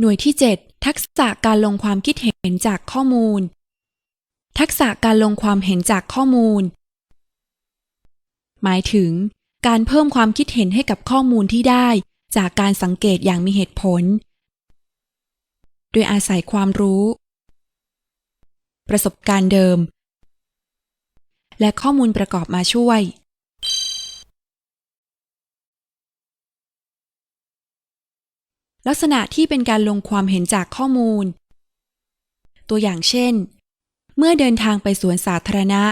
หน่วยที่ 7 ทักษะการลงความคิดเห็นจากข้อมูล ทักษะการลงความเห็นจากข้อมูล หมายถึง การเพิ่มความคิดเห็นให้กับข้อมูลที่ได้ จากการสังเกตอย่างมีเหตุผล โดยอาศัยความรู้ ประสบการณ์เดิม และข้อมูลประกอบมาช่วย ลักษณะที่เป็นการลงความเห็นจากข้อมูล ตัวอย่างเช่น เมื่อเดินทางไปสวนสาธารณะ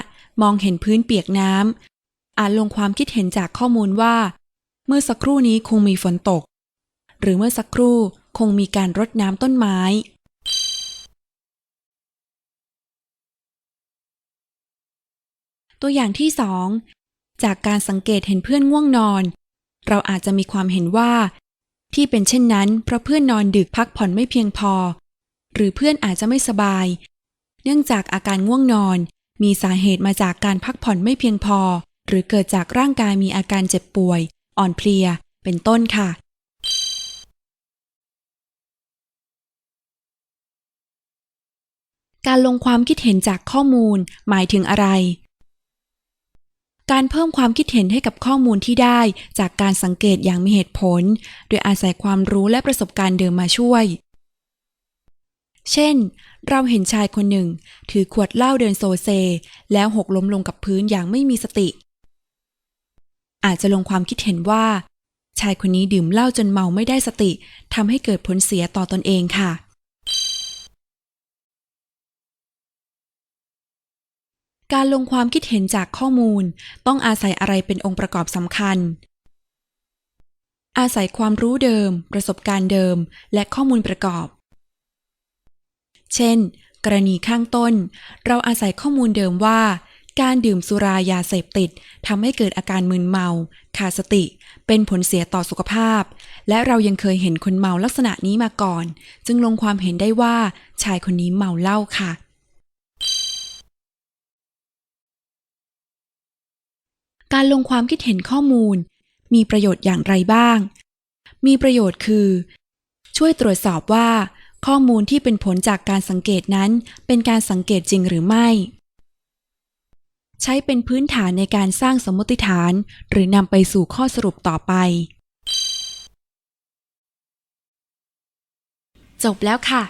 มองเห็นพื้นเปียกน้ำอาจลงความคิดเห็นจากข้อมูลว่า เมื่อสักครู่นี้คงมีฝนตก หรือเมื่อสักครู่คงมีการรดน้ำต้นไม้ ตัวอย่างที่2จากการสังเกตเห็นเพื่อนง่วงนอน เราอาจจะมีความเห็นว่า ที่เป็นเช่นนั้น เพราะเพื่อนนอนดึกพักผ่อนไม่เพียงพอ หรือเพื่อนอาจจะไม่สบาย เนื่องจากอาการง่วงนอน มีสาเหตุมาจากการพักผ่อนไม่เพียงพอ หรือเกิดจากร่างกายมีอาการเจ็บป่วย อ่อนเพลีย เป็นต้นค่ะ การลงความคิดเห็นจากข้อมูลหมายถึงอะไร การเพิ่มความคิดเห็นให้กับข้อมูลที่ได้จากการสังเกตอย่างมีเหตุผล โดยอาศัยความรู้และประสบการณ์เดิมมาช่วย เช่น เราเห็นชายคนหนึ่ง ถือขวดเหล้าเดินโซเซ แล้วหกล้มลงกับพื้นอย่างไม่มีสติ อาจจะลงความคิดเห็นว่า ชายคนนี้ดื่มเหล้าจนเมาไม่ได้สติทำให้เกิดผลเสียต่อตอนเองค่ะ การลงความคิดเห็นจากข้อมูล ต้องอาศัยอะไรเป็นองค์ประกอบสำคัญ อาศัยความรู้เดิม ประสบการณ์เดิม และข้อมูลประกอบ เช่น กรณีข้างต้น เราอาศัยข้อมูลเดิมว่า การดื่มสุรายาเสพติดทำให้เกิดอาการมึนเมา ขาดสติ เป็นผลเสียต่อสุขภาพ และเรายังเคยเห็นคนเมาลักษณะนี้มาก่อน จึงลงความเห็นได้ว่าชายคนนี้เมาเหล้าค่ะ การลงความคิดเห็นข้อมูล มีประโยชน์อย่างไรบ้าง มีประโยชน์คือ ช่วยตรวจสอบว่า ข้อมูลที่เป็นผลจากการสังเกตนั้น เป็นการสังเกตจริงหรือไม่ ใช้เป็นพื้นฐานในการสร้างสมมติฐาน หรือนำไปสู่ข้อสรุปต่อไป จบแล้วค่ะ